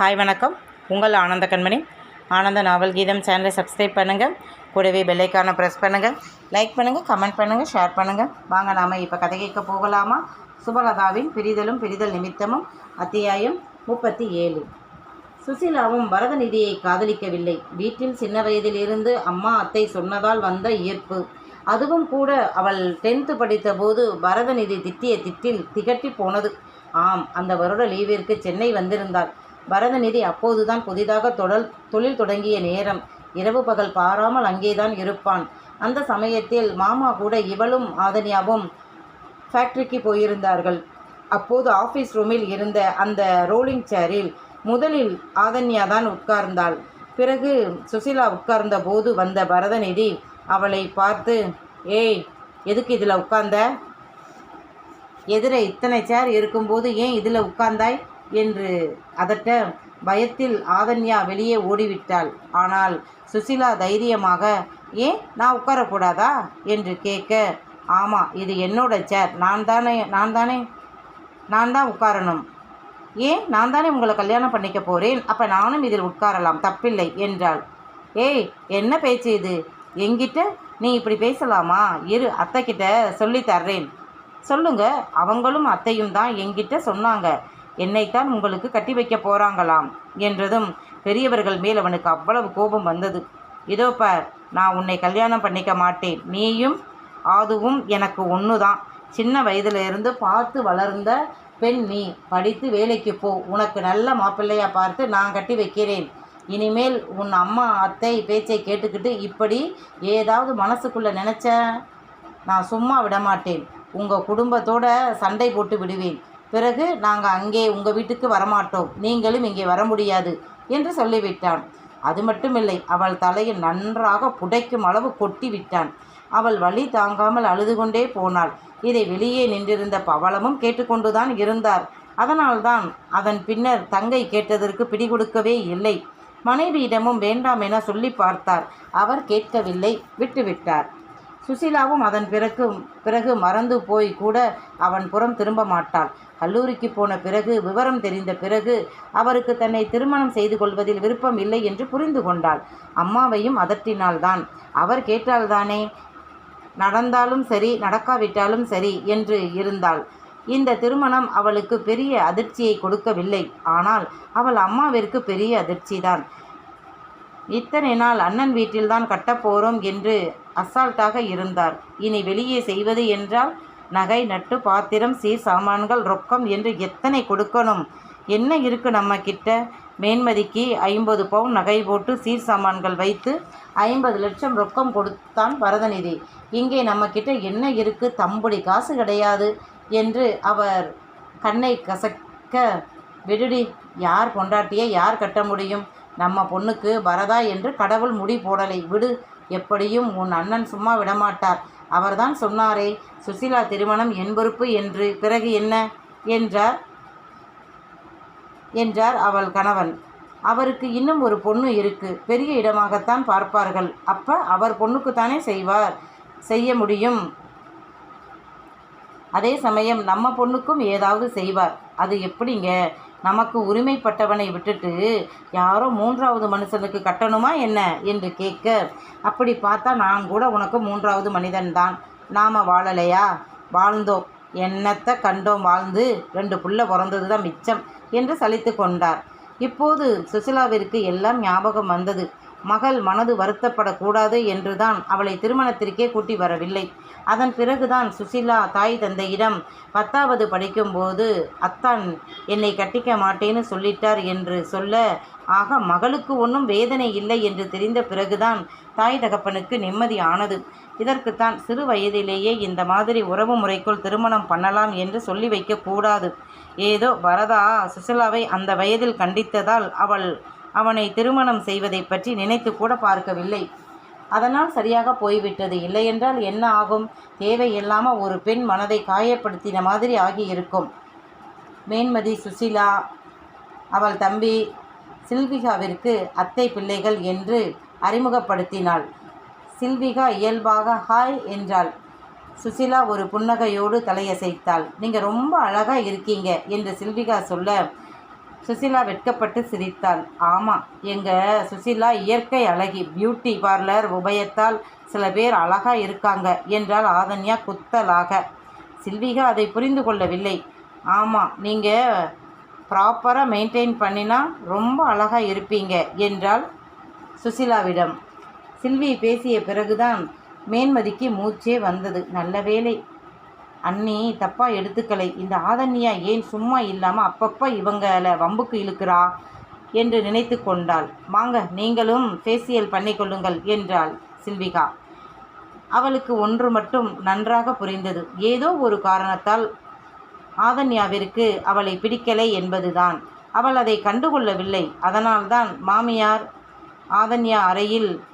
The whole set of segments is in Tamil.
ஹாய் வணக்கம். உங்கள் ஆனந்த கண்மணி. ஆனந்த நாவல் கீதம் சேனலை சப்ஸ்கிரைப் பண்ணுங்கள் கூடவே பெல்லைக்கான ப்ரெஸ் பண்ணுங்கள் லைக் பண்ணுங்கள் கமெண்ட் பண்ணுங்கள் ஷேர் பண்ணுங்கள் வாங்க நாம் இப்போ கதை கேட்க போகலாமா? சுபலதாவின் பிரிதலும் பிரிதல் நிமித்தமும் அத்தியாயம் முப்பத்தி ஏழு. சுசிலாவும் பரதநிதியை காதலிக்கவில்லை. வீட்டில் சின்ன வயதிலிருந்து அம்மா அத்தை சொன்னதால் வந்த ஈர்ப்பு. அதுவும் கூட அவள் டென்த்து படித்தபோது பரதநிதி திட்டிய திட்டில் திகட்டி போனது. ஆம் அந்த வருட லீவிற்கு சென்னை வந்திருந்தாள். பரதநிதி அப்போதுதான் புதிதாக தொடல் தொழில் தொடங்கிய நேரம். இரவு பகல் பாராமல் அங்கேதான் இருப்பான். அந்த சமயத்தில் மாமா கூட இவளும் ஆதன்யாவும் ஃபேக்டரிக்கு போயிருந்தார்கள். அப்போது ஆஃபீஸ் ரூமில் இருந்த அந்த ரோலிங் சேரில் முதலில் ஆதன்யா தான் உட்கார்ந்தாள். பிறகு சுசிலா உட்கார்ந்த போது வந்த பரதநிதி அவளை பார்த்து ஏய் எதுக்கு இதில் உட்கார்ந்த? எதிர இத்தனை சேர் இருக்கும்போது ஏன் இதில் உட்கார்ந்தாய்? என்று அதட்ட பயத்தில் ஆதன்யா வெளியே ஓடிவிட்டாள். ஆனால் சுசிலா தைரியமாக ஏன் நான் உட்காரக்கூடாதா? என்று கேட்க ஆமாம் இது என்னோட சேர் நான் தானே நான் தானே நான் தான் உட்காரணும். ஏன் நான் தானே உங்களை கல்யாணம் பண்ணிக்க போகிறேன் அப்போ நானும் இதில் உட்காரலாம். தப்பில்லை என்றாள். ஏய் என்ன பேச்சு இது? என்கிட்ட நீ இப்படி பேசலாமா? இரு அத்தைக்கிட்ட சொல்லி தர்றேன். சொல்லுங்க. அவங்களும் அத்தையும் தான் என்கிட்ட சொன்னாங்க. என்னைத்தான் உங்களுக்கு கட்டி வைக்க போறாங்களாம் என்றதும் பெரியவர்கள் மேல் அவனுக்கு அவ்வளவு கோபம் வந்தது. இதோ பார் நான் உன்னை கல்யாணம் பண்ணிக்க மாட்டேன். நீயும் அதுவும் எனக்கு ஒன்று தான் சின்ன வயதிலிருந்து பார்த்து வளர்ந்த பெண் நீ. படித்து வேலைக்கு போ. உனக்கு நல்ல மாப்பிள்ளையா பார்த்து நான் கட்டி வைக்கிறேன். இனிமேல் உன் அம்மா அத்தை பேச்சை கேட்டுக்கிட்டு இப்படி ஏதாவது மனசுக்குள்ளே நினச்ச நான் சும்மா விட மாட்டேன் உங்கள் குடும்பத்தோட சண்டை போட்டு விடுவேன். பிறகு நாங்கள் அங்கே உங்கள் வீட்டுக்கு வரமாட்டோம். நீங்களும் இங்கே வர முடியாது என்று சொல்லிவிட்டான். அது மட்டுமில்லை அவள் தலையில் நன்றாக புடைக்கும் அளவு கொட்டி விட்டான் அவள் வழி தாங்காமல் அழுது கொண்டே போனாள். இதை வெளியே நின்றிருந்த பவளமும் கேட்டுக்கொண்டுதான் இருந்தார். அதனால்தான் அதன் பின்னர் தங்கை கேட்டதற்கு பிடிகொடுக்கவே இல்லை. மனைவியிடமும் வேண்டாம் என சொல்லி பார்த்தார். அவர் கேட்கவில்லை விட்டுவிட்டார். சுசீலாவும் அதன் பிறகு பிறகு மறந்து போய் கூட அவன் புறம் திரும்ப மாட்டாள். கல்லூரிக்கு போன பிறகு விவரம் தெரிந்த பிறகு அவருக்கு தன்னை திருமணம் செய்து கொள்வதில் விருப்பம் இல்லை என்று புரிந்து கொண்டாள். அம்மாவையும் அதட்டினால்தான். அவர் கேட்டால்தானே நடந்தாலும் சரி நடக்காவிட்டாலும் சரி என்று இருந்தாள். இந்த திருமணம் அவளுக்கு பெரிய அதிர்ச்சியை கொடுக்கவில்லை. ஆனால் அவள் அம்மாவிற்கு பெரிய அதிர்ச்சிதான். இத்தனை நாள் அண்ணன் வீட்டில்தான் கட்டப்போகிறோம் என்று அசால்ட்டாக இருந்தார். இனி வெளியே செய்வது என்றால் நகை நட்டு பாத்திரம் சீர் சாமான்கள் ரொக்கம் என்று எத்தனை கொடுக்கணும்? என்ன இருக்கு நம்ம கிட்ட மேன்மதிக்கு ஐம்பது பவுன் நகை போட்டு சீர் சாமான்கள் வைத்து ஐம்பது லட்சம் ரொக்கம் கொடுத்தான் பரதநிதி. இங்கே நம்ம கிட்ட என்ன இருக்கு? தம்புடி காசு கிடையாது என்று அவர் கண்ணை கசக்க விடுடி. யார் பொண்டாட்டியை யார் கட்ட முடியும்? நம்ம பொண்ணுக்கு வரதா என்று கடவுள் முடி போடலை. விடு எப்படியும் உன் அண்ணன் சும்மா விடமாட்டார். அவர்தான் சொன்னாரே சுசீலா திருமணம் என் பொறுப்பு என்று. பிறகு என்ன? என்றார் என்றார் அவள் கணவன். அவருக்கு இன்னும் ஒரு பொண்ணு இருக்கு. பெரிய இடமாகத்தான் பார்ப்பார்கள். அப்ப அவர் பொண்ணுக்குத்தானே செய்வார் செய்ய முடியும். அதே சமயம் நம்ம பொண்ணுக்கும் ஏதாவது செய்வார். அது எப்படிங்க? நமக்கு உரிமைப்பட்டவனை விட்டுட்டு யாரோ மூன்றாவது மனுஷனுக்கு கட்டணுமா என்ன என்று கேட்க அப்படி பார்த்தா நான் கூட உனக்கு மூன்றாவது மனிதன்தான் நாம் வாழலையா? வாழ்ந்தோம் என்னத்தை கண்டோம் வாழ்ந்து ரெண்டு புள்ள பிறந்தது தான் மிச்சம் என்று சலித்து கொண்டார். இப்போது சுசிலாவிற்கு எல்லாம் ஞாபகம் வந்தது. மகள் மனது வருத்தப்படக்கூடாது என்றுதான் அவளை திருமணத்திற்கே கூட்டி வரவில்லை. அதன் பிறகுதான் சுசிலா தாய் தந்தையிடம் பத்தாவது படிக்கும்போது அத்தான் என்னை கட்டிக்க மாட்டேன்னு சொல்லிட்டார் என்று சொல்ல ஆக மகளுக்கு ஒன்றும் வேதனை இல்லை என்று தெரிந்த பிறகுதான் தாய் தகப்பனுக்கு நிம்மதி ஆனது. இதற்குத்தான் சிறு வயதிலேயே இந்த மாதிரி உறவு முறைக்குள் திருமணம் பண்ணலாம் என்று சொல்லி வைக்கக்கூடாது. ஏதோ வரதா? சுசிலாவை அந்த வயதில் கண்டித்ததால் அவள் அவனை திருமணம் செய்வதை பற்றி நினைத்து கூட பார்க்கவில்லை. அதனால் சரியாக போய்விட்டது. இல்லையென்றால் என்ன ஆகும்? தேவையில்லாமல் ஒரு பெண் மனதை காயப்படுத்தின மாதிரி ஆகியிருக்கும். மேன்மதி சுசிலா அவள் தம்பி சில்விகாவிற்கு அத்தை பிள்ளைகள் என்று அறிமுகப்படுத்தினாள். சில்விகா இயல்பாக ஹாய் என்றாள். சுசிலா ஒரு புன்னகையோடு தலையசைத்தாள். நீங்கள் ரொம்ப அழகாக இருக்கீங்க என்று சில்விகா சொல்ல சுசிலா வெட்கப்பட்டு சிரித்தாள். ஆமாம் எங்கள் சுசிலா இயற்கை அழகி பியூட்டி பார்லர் உபயத்தால் சில பேர் அழகாக இருக்காங்க என்றால் ஆதன்யா குத்தலாக. சில்விகா அதை புரிந்து கொள்ளவில்லை. ஆமாம் நீங்கள் ப்ராப்பராக மெயின்டைன் பண்ணினா ரொம்ப அழகாக இருப்பீங்க என்றால் சுசிலாவிடம். சில்வி பேசிய பிறகுதான் மேன்மதிக்கு மூச்சே வந்தது. நல்ல வேளை அண்ணி தப்பாக எடுத்துக்கலை. இந்த ஆதன்யா ஏன் சும்மா இல்லாமல் அப்பப்போ இவங்களை வம்புக்கு இழுக்கிறா? என்று நினைத்து கொண்டாள். வாங்க நீங்களும் ஃபேஷியல் பண்ணிக்கொள்ளுங்கள் என்றாள் சில்விகா. அவளுக்கு ஒன்று மட்டும் நன்றாக புரிந்தது. ஏதோ ஒரு காரணத்தால் ஆதன்யாவிற்கு அவளை பிடிக்கலை என்பதுதான். அவள் அதை கண்டுகொள்ளவில்லை. அதனால்தான் மாமியார் ஆதன்யா அறையில்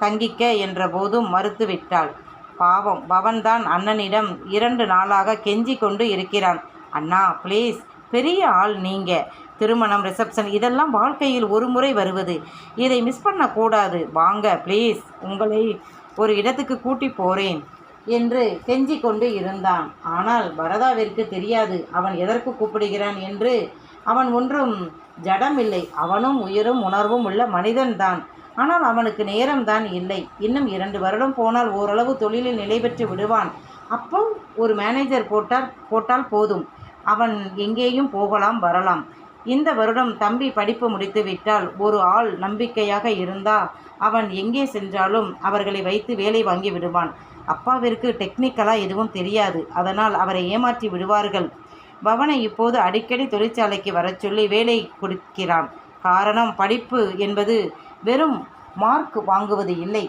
தங்கிக்க என்ற போதும் மறுத்துவிட்டாள். பாவம். பவன்தான் அண்ணனிடம் இரண்டு நாளாக கெஞ்சி கொண்டு இருக்கிறான். அண்ணா ப்ளீஸ் பெரிய ஆள் நீங்க. திருமணம் ரிசப்ஷன் இதெல்லாம் வாழ்க்கையில் ஒரு முறை வருவது. இதை மிஸ் பண்ணக்கூடாது. வாங்க ப்ளீஸ் உங்களை ஒரு இடத்துக்கு கூட்டி போகிறேன் என்று கெஞ்சி கொண்டு இருந்தான். ஆனால் பரதாவிற்கு தெரியாது. அவன் எதற்கு கூப்பிடுகிறான்? என்று அவன் ஒன்றும் ஜடமில்லை. அவனும் உயிரும் உணர்வும் உள்ள மனிதன்தான். ஆனால் அவனுக்கு நேரம்தான் இல்லை. இன்னும் இரண்டு வருடம் போனால் ஓரளவு தொழிலில் நிலை பெற்று விடுவான். அப்போ ஒரு மேனேஜர் போட்டால் போட்டால் போதும். அவன் எங்கேயும் போகலாம் வரலாம். இந்த வருடம் தம்பி படிப்பு முடித்து விட்டால் ஒரு ஆள் நம்பிக்கையாக இருந்தா அவன் எங்கே சென்றாலும் அவர்களை வைத்து வேலை வாங்கி விடுவான். அப்பாவிற்கு டெக்னிக்கலாக எதுவும் தெரியாது. அதனால் அவரை ஏமாற்றி விடுவார்கள். பவனை இப்போது அடிக்கடி தொழிற்சாலைக்கு வரச் சொல்லி வேலை கொடுக்கிறான். காரணம் படிப்பு என்பது வெறும் மார்க் வாங்குவது இல்லை.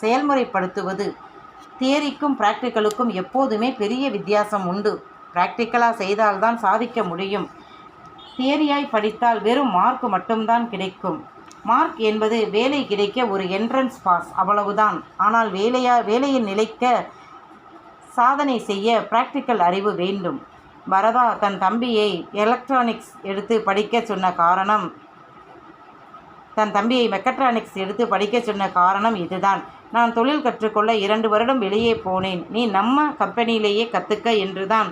செயல்முறைப்படுத்துவது. தியரிக்கும் ப்ராக்டிக்கலுக்கும் எப்போதுமே பெரிய வித்தியாசம் உண்டு. ப்ராக்டிக்கலாக செய்தால்தான் சாதிக்க முடியும். தியரியாய் படித்தால் வெறும் மார்க் மட்டும்தான் கிடைக்கும். மார்க் என்பது வேலை கிடைக்க ஒரு என்ட்ரன்ஸ் பாஸ் அவ்வளவுதான். ஆனால் வேலையா வேலையில் நிலைக்க சாதனை செய்ய ப்ராக்டிக்கல் அறிவு வேண்டும். வரதா தன் தம்பியை எலக்ட்ரானிக்ஸ் எடுத்து படிக்க சொன்ன காரணம் தன் தம்பியை மெக்கட்ரானிக்ஸ் எடுத்து படிக்க சொன்ன காரணம் இதுதான். நான் தொழில் கற்றுக்கொள்ள இரண்டு வருடம் வெளியே போனேன். நீ நம்ம கம்பெனியிலேயே கற்றுக்க என்றுதான்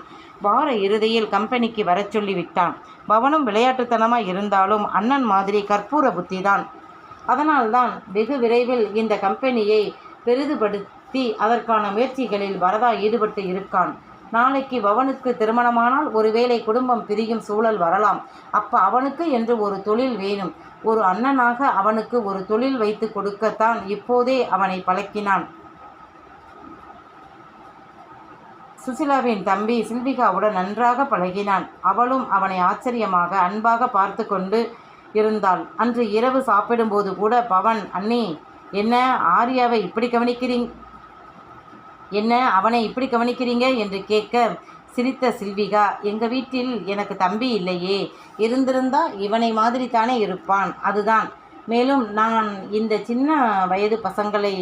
வார இறுதியில் கம்பெனிக்கு வரச் சொல்லிவிட்டான். பவனும் விளையாட்டுத்தனமாக இருந்தாலும் அண்ணன் மாதிரி கற்பூர புத்தி தான் அதனால்தான் வெகு விரைவில் இந்த கம்பெனியை பெரிதுபடுத்தி அதற்கான முயற்சிகளில் வரதா ஈடுபட்டு இருக்கான். நாளைக்கு பவனுக்கு திருமணமானால் ஒருவேளை குடும்பம் பிரியும் சூழல் வரலாம். அப்ப அவனுக்கு என்று ஒரு தொழில் வேணும். ஒரு அண்ணனாக அவனுக்கு ஒரு தொழில் வைத்து கொடுக்கத்தான் இப்போதே அவனை பழக்கினான். சுசிலாவின் தம்பி சில்விகாவுடன் நன்றாக பழகினான். அவளும் அவனை ஆச்சரியமாக அன்பாக பார்த்து கொண்டு இருந்தாள். அன்று இரவு சாப்பிடும்போது கூட பவன் அண்ணி என்ன ஆர்யாவை இப்படி கவனிக்கிறீங்க என்ன அவனை இப்படி கவனிக்கிறீங்க? என்று கேட்க சிரித்த சில்விகா எங்கள் வீட்டில் எனக்கு தம்பி இல்லையே. இருந்திருந்தால் இவனை மாதிரி தானே இருப்பான். அதுதான். மேலும் நான் இந்த சின்ன வயது பசங்களை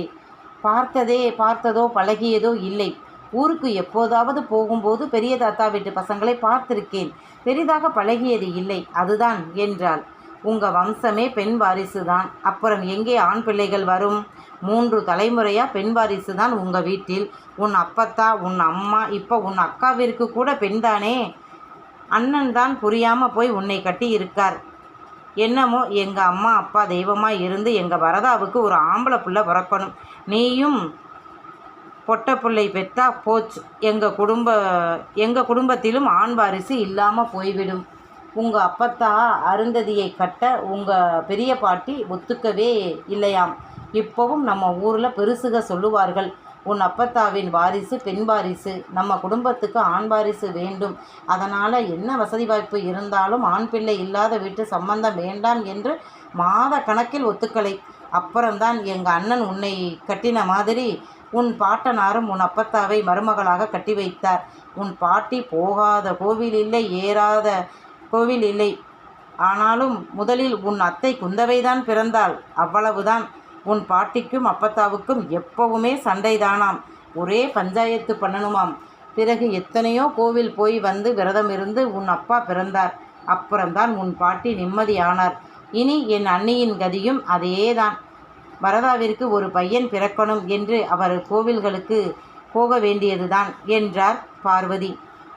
பார்த்ததே பார்த்ததோ பழகியதோ இல்லை. ஊருக்கு எப்போதாவது போகும்போது பெரிய தாத்தா வீட்டு பசங்களை பார்த்திருக்கேன். பெரிதாக பழகியது இல்லை. அதுதான் என்றாள். உங்கள் வம்சமே பெண் வாரிசு தான் அப்புறம் எங்கே ஆண் பிள்ளைகள் வரும்? மூன்று தலைமுறையாக பெண் வாரிசு தான் உங்கள் வீட்டில். உன் அப்பத்தா உன் அம்மா இப்போ உன் அக்காவிற்கு கூட பெண்தானே? அண்ணன் தான் புரியாமல் போய் உன்னை கட்டி இருக்கார். என்னமோ எங்கள் அம்மா அப்பா தெய்வமாக இருந்து எங்கள் வரதாவுக்கு ஒரு ஆம்பளை புள்ள பிறக்கணும். நீயும் பொட்டை பிள்ளை பெற்றா போச்சு. எங்கள் குடும்ப எங்கள் குடும்பத்திலும் ஆண் வாரிசு இல்லாமல் போய்விடும். உங்கள் அப்பத்தா அருந்ததியை கட்ட உங்கள் பெரிய பாட்டி ஒத்துக்கவே இல்லையாம். இப்போவும் நம்ம ஊரில் பெருசுக சொல்லுவார்கள் உன் அப்பத்தாவின் வாரிசு பெண் வாரிசு நம்ம குடும்பத்துக்கு ஆண் வாரிசு வேண்டும். அதனால் என்ன வசதி வாய்ப்பு இருந்தாலும் ஆண் பிள்ளை இல்லாத வீட்டு சம்பந்தம் வேண்டாம் என்று மாத கணக்கில் ஒத்துக்கலை. அப்புறம்தான் எங்கள் அண்ணன் உன்னை கட்டின மாதிரி உன் பாட்டனாரும் உன் அப்பத்தாவை மருமகளாக கட்டி வைத்தார். உன் பாட்டி போகாத கோவில் இல்லை ஏறாத கோவில் இல்லை. ஆனாலும் முதலில் உன் அத்தை குந்தவைதான் பிறந்தாள். அவ்வளவுதான். உன் பாட்டிக்கும் அப்பத்தாவுக்கும் எப்பவுமே சண்டைதானாம். ஒரே பஞ்சாயத்து பண்ணணுமாம். பிறகு எத்தனையோ கோவில் போய் வந்து விரதம் இருந்து உன் அப்பா பிறந்தார். அப்புறம்தான் உன் பாட்டி நிம்மதியானார். இனி என் அண்ணியின் கதியும் அதேதான். வரதாவிற்கு ஒரு பையன் பிறக்கணும் என்று அவர் கோவில்களுக்கு போக வேண்டியதுதான் என்றார் பார்வதி.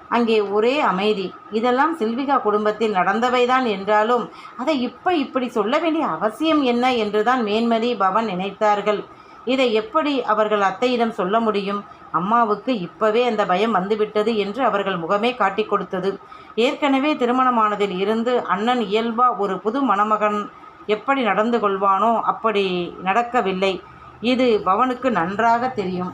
அங்கே ஒரே அமைதி. இதெல்லாம் சில்விகா குடும்பத்தில் நடந்தவைதான் என்றாலும் அதை இப்போ இப்படி சொல்ல வேண்டிய அவசியம் என்ன என்றுதான் மேன்மதி பவன் நினைத்தார்கள். இதை எப்படி அவர்கள் அத்தையிடம் சொல்ல முடியும்? அம்மாவுக்கு இப்பவே அந்த பயம் வந்துவிட்டது என்று அவர்கள் முகமே காட்டிக் கொடுத்தது. ஏற்கனவே திருமணமானதில் இருந்து அண்ணன் இயல்பா ஒரு புது மணமகன் எப்படி நடந்து கொள்வானோ அப்படி நடக்கவில்லை. இது பவனுக்கு நன்றாக தெரியும்.